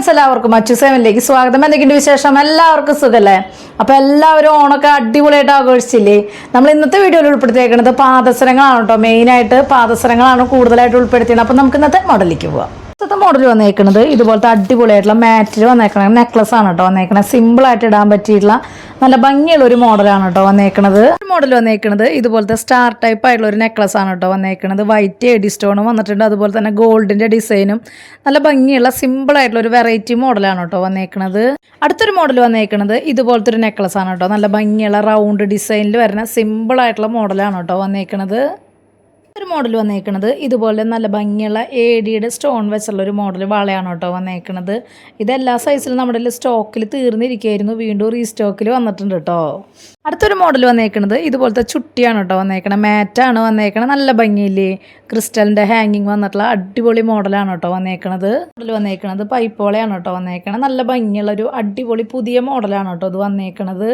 Friends എല്ലാവർക്കും അച്ചു സേവനിലേക്ക് സ്വാഗതം. എന്തൊക്കെയുണ്ട് വിശേഷം? എല്ലാവർക്കും സുഖല്ലേ? അപ്പോൾ എല്ലാവരും ഓണൊക്കെ അടിപൊളിയായിട്ട് ആഘോഷിച്ചില്ലേ? നമ്മൾ ഇന്നത്തെ വീഡിയോയിൽ ഉൾപ്പെടുത്തിയേക്കുന്നത് പാദസരങ്ങളാണ് കേട്ടോ. മെയിനായിട്ട് പാദസരങ്ങളാണ് കൂടുതലായിട്ട് ഉൾപ്പെടുത്തിയത്. അപ്പോൾ നമുക്ക് ഇന്നത്തെ മോഡലിലേക്ക് പോവാം. ഇന്നത്തെ മോഡൽ വന്നേക്കുന്നത് ഇതുപോലത്തെ അടിപൊളിയായിട്ടുള്ള മാറ്റിൽ വന്നേക്കണ നെക്ലസ് ആണ് കേട്ടോ വന്നേക്കണത്. സിമ്പിൾ ആയിട്ട് ഇടാൻ പറ്റിയിട്ടുള്ള നല്ല ഭംഗിയുള്ള ഒരു മോഡലാണ് കേട്ടോ വന്നേക്കണത്. മോഡൽ വന്നേക്കണത് ഇതുപോലത്തെ സ്റ്റാർ ടൈപ്പ് ആയിട്ടുള്ള ഒരു നെക്ലസ് ആണ് കേട്ടോ വന്നേക്കണത്. വൈറ്റ് എഡി സ്റ്റോണും വന്നിട്ടുണ്ട്. അതുപോലെ തന്നെ ഗോൾഡിന്റെ ഡിസൈനും നല്ല ഭംഗിയുള്ള സിമ്പിൾ ആയിട്ടുള്ള ഒരു വെറൈറ്റി മോഡലാണ് കേട്ടോ വന്നേക്കണത്. അടുത്തൊരു മോഡൽ വന്നേക്കണത് ഇതുപോലത്തെ ഒരു നെക്ലസ് ആണ് കേട്ടോ നല്ല ഭംഗിയുള്ള റൗണ്ട് ഡിസൈനിൽ വരുന്ന സിമ്പിൾ ആയിട്ടുള്ള മോഡലാണ് കേട്ടോ വന്നേക്കണത്. ഒരു മോഡൽ വന്നേക്കണത്. ഇതുപോലെ നല്ല ഭംഗിയുള്ള എ ഡിയുടെ സ്റ്റോൺ വെച്ചുള്ള ഒരു മോഡൽ വളയാണ് കേട്ടോ വന്നേക്കണത്. ഇതെല്ലാ സൈസിലും നമ്മുടെ സ്റ്റോക്കിൽ തീർന്നിരിക്കുകയായിരുന്നു. വീണ്ടും റീസ്റ്റോക്കിൽ വന്നിട്ടുണ്ട് കേട്ടോ അടുത്തൊരു മോഡൽ വന്നേക്കണത് ഇതുപോലത്തെ ചുട്ടിയാണ് കേട്ടോ വന്നേക്കണത്. മാറ്റാണ് വന്നേക്കണത്. നല്ല ഭംഗിയില്ലേ? ക്രിസ്റ്റലിന്റെ ഹാങ്ങിങ് വന്നിട്ടുള്ള അടിപൊളി മോഡലാണ് കേട്ടോ വന്നേക്കണത്. മോഡൽ വന്നേക്കണത് പൈപ്പോളയാണ് കേട്ടോ വന്നേക്കണത്. നല്ല ഭംഗിയുള്ള ഒരു അടിപൊളി പുതിയ മോഡലാണ് കേട്ടോ ഇത് വന്നേക്കണത്.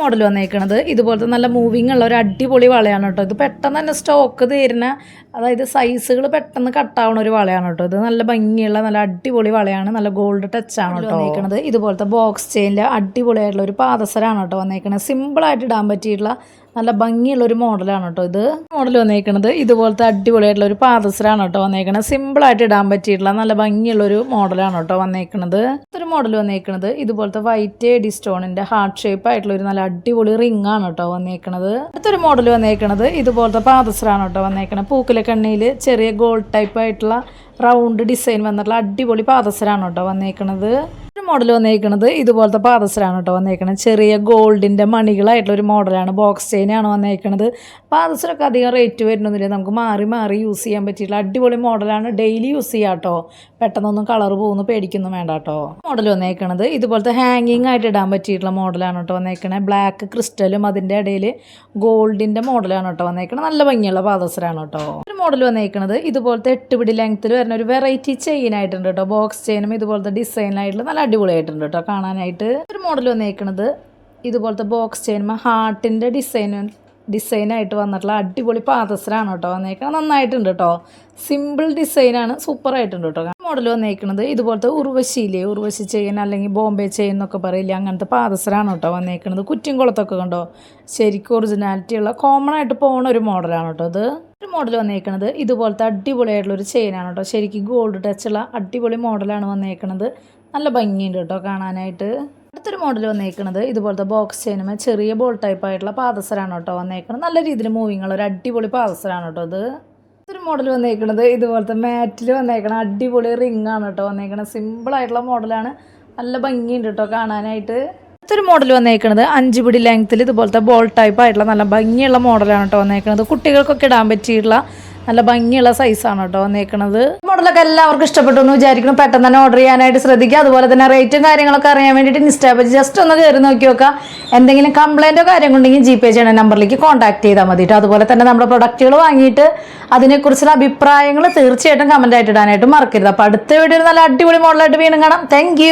മോഡൽ വന്നേക്കണത്. ഇതുപോലത്തെ നല്ല മൂവിങ് ഉള്ള ഒരു അടിപൊളി വളയാണ് കേട്ടോ. ഇത് പെട്ടെന്ന് തന്നെ സ്റ്റോക്ക് തീരുന്ന അതായത് സൈസുകൾ പെട്ടെന്ന് കട്ടാവുന്ന ഒരു വളയാണ് കേട്ടോ. ഇത് നല്ല ഭംഗിയുള്ള നല്ല അടിപൊളി വളയാണ്. നല്ല ഗോൾഡ് ടച്ച് ആണ് കേട്ടോ. വന്നേക്കണത്. ഇതുപോലത്തെ ബോക്സ് ചെയിനിലെ അടിപൊളിയായിട്ടുള്ള ഒരു പാദസരമാണ് കേട്ടോ വന്നേക്കണത്. സിമ്പിളായിട്ട് ഇടാൻ പറ്റിയിട്ടുള്ള നല്ല ഭംഗിയുള്ള ഒരു മോഡലാണ് കേട്ടോ ഇത്. മോഡൽ വന്നേക്കണത് ഇതുപോലത്തെ അടിപൊളിയായിട്ടുള്ള ഒരു പാദസരമാണ് കേട്ടോ വന്നേക്കണത്. സിമ്പിളായിട്ട് ഇടാൻ പറ്റിയിട്ടുള്ള നല്ല ഭംഗിയുള്ള ഒരു മോഡലാണ് കേട്ടോ വന്നേക്കണത്. ഒരു മോഡൽ വന്നേക്കണത് ഇതുപോലത്തെ വൈറ്റ് എഡി സ്റ്റോണിന്റെ ഹാർട്ട് ഷേപ്പ് ആയിട്ടുള്ള ഒരു നല്ല അടിപൊളി റിംഗ് ആണ് കേട്ടോ വന്നേക്കണത്. അടുത്തൊരു മോഡൽ വന്നേക്കണത് ഇതുപോലത്തെ പാദസരമാണ് കേട്ടോ വന്നേക്കണത്. പൂക്കിലെ കണ്ണിയിൽ ചെറിയ ഗോൾഡ് ടൈപ്പ് ആയിട്ടുള്ള റൗണ്ട് ഡിസൈൻ വന്നിട്ടുള്ള അടിപൊളി പാദസരാണ് കേട്ടോ വന്നേക്കണത്. ഒരു മോഡൽ വന്നേക്കണത് ഇതുപോലത്തെ പാദസരാണ് കേട്ടോ വന്നേക്കണത്. ചെറിയ ഗോൾഡിന്റെ മണികളായിട്ടുള്ള ഒരു മോഡലാണ് ബോക്സ് ചെയിനാണ് വന്നേക്കണത്. പാദസരമൊക്കെ അധികം റേറ്റ് വരുന്നൊന്നുമില്ല. നമുക്ക് മാറി മാറി യൂസ് ചെയ്യാൻ പറ്റിയിട്ടുള്ള അടിപൊളി മോഡലാണ് ഡെയിലി യൂസ് ചെയ്യാം കേട്ടോ. പെട്ടെന്നൊന്നും കളർ പോകുന്നു പേടിക്കുന്നു വേണ്ട കേട്ടോ. മോഡൽ വന്നേക്കണത് ഇതുപോലത്തെ ഹാങ്ങിങ് ആയിട്ട് ഇടാൻ പറ്റിയിട്ടുള്ള മോഡലാണ് കേട്ടോ വന്നേക്കണത്. ബ്ലാക്ക് ക്രിസ്റ്റലും അതിന്റെ ഇടയിൽ ഗോൾഡിന്റെ മോഡലാണ് കേട്ടോ വന്നേക്കണത്. നല്ല ഭംഗിയുള്ള പാദസരാണ് കേട്ടോ. മോഡൽ വന്നേക്കുന്നത് ഇതുപോലത്തെ എട്ട് പിടി ലെങ്ത്തിൽ വരുന്ന ഒരു വെറൈറ്റി ചെയിൻ ആയിട്ടുണ്ട് കേട്ടോ ബോക്സ് ചെയിനും ഇതുപോലത്തെ ഡിസൈനായിട്ടുള്ള നല്ല അടിപൊളിയായിട്ടുണ്ട് കേട്ടോ കാണാനായിട്ട്. ഒരു മോഡൽ വന്നേക്കുന്നത് ഇതുപോലത്തെ ബോക്സ് ചെയിനും ഹാർട്ടിന്റെ ഡിസൈൻ ഡിസൈനായിട്ട് വന്നിട്ടുള്ള അടിപൊളി പാദസരാണ് കേട്ടോ വന്നേക്കുന്നത് നന്നായിട്ടുണ്ട് കേട്ടോ സിമ്പിൾ ഡിസൈനാണ് സൂപ്പർ ആയിട്ടുണ്ട് കേട്ടോ മോഡൽ വന്നേക്കുന്നത് ഇതുപോലത്തെ ഉർവശിയില്ലേ? ഉർവശി ചെയിൻ അല്ലെങ്കിൽ ബോംബെ ചെയിൻ എന്നൊക്കെ പറയില്ലേ? അങ്ങനത്തെ പാദസരാണ് കേട്ടോ വന്നേക്കുന്നത് കുറ്റിൻകുളത്തൊക്കെ കണ്ടോ? ശരിക്കും ഒറിജിനാലിറ്റി ഉള്ള കോമൺ ആയിട്ട് പോകുന്ന ഒരു മോഡലാണ് കേട്ടോ ഇത്. ഒരു മോഡൽ വന്നേക്കുന്നത് ഇതുപോലത്തെ അടിപൊളിയായിട്ടുള്ള ഒരു ചെയിനാണ് കേട്ടോ. ശരിക്കും ഗോൾഡ് ടച്ചുള്ള അടിപൊളി മോഡലാണ് വന്നേക്കുന്നത് നല്ല ഭംഗിയുണ്ട് കേട്ടോ കാണാനായിട്ട്. അടുത്തൊരു മോഡൽ വന്നേക്കുന്നത് ഇതുപോലത്തെ ബോക്സ് ചെയിനുമേ ചെറിയ ബോൾ ടൈപ്പ് ആയിട്ടുള്ള പാദസരാണ് കേട്ടോ വന്നേക്കുന്നത് നല്ല രീതിയിൽ മൂവിങ്ങുള്ള ഒരു അടിപൊളി പാദസരാണ് കേട്ടോ ഇത്. ഒരു മോഡൽ വന്നേക്കണത്. ഇതുപോലത്തെ മാറ്റിൽ വന്നേക്കണം അടിപൊളി റിംഗ് ആണ് കേട്ടോ വന്നേക്കണത്. സിമ്പിൾ ആയിട്ടുള്ള മോഡലാണ് നല്ല ഭംഗിയുണ്ട് കേട്ടോ കാണാനായിട്ട്. അടുത്തൊരു മോഡൽ വന്നേക്കണത് അഞ്ച് പിടി ലെങ്ത്തിൽ ഇതുപോലത്തെ ബോൾ ടൈപ്പ് ആയിട്ടുള്ള നല്ല ഭംഗിയുള്ള മോഡലാണ് കേട്ടോ വന്നേക്കണത്. കുട്ടികൾക്കൊക്കെ ഇടാൻ പറ്റിയിട്ടുള്ള നല്ല ഭംഗിയുള്ള സൈസാണ് കേട്ടോ വന്നേക്കണത്. മോഡലൊക്കെ എല്ലാവർക്കും ഇഷ്ടപ്പെട്ടു എന്ന് വിചാരിക്കുന്നു. പെട്ടെന്ന് തന്നെ ഓർഡർ ചെയ്യാനായിട്ട് ശ്രദ്ധിക്കുക. അതുപോലെ തന്നെ റേറ്റും കാര്യങ്ങളൊക്കെ അറിയാൻ വേണ്ടിയിട്ട് ഇൻസ്റ്റാ പേജ് ജസ്റ്റ് ഒന്ന് കയറി നോക്കി നോക്കുക. എന്തെങ്കിലും കംപ്ലൈന്റോ കാര്യം ഉണ്ടെങ്കിൽ ജി പേ ചെയ്യണ നമ്പറിലേക്ക് കോൺടാക്ട് ചെയ്താൽ മതി കേട്ടോ. അതുപോലെ തന്നെ നമ്മുടെ പ്രൊഡക്റ്റുകൾ വാങ്ങിയിട്ട് അതിനെക്കുറിച്ചുള്ള അഭിപ്രായങ്ങൾ തീർച്ചയായിട്ടും കമന്റ് ആയിട്ട് ഇടാനായിട്ട് മറക്കരുത്. അപ്പോൾ അടുത്ത വീഡിയോ നല്ല അടിപൊളി മോഡലായിട്ട് വീണ്ടും കാണാം. താങ്ക്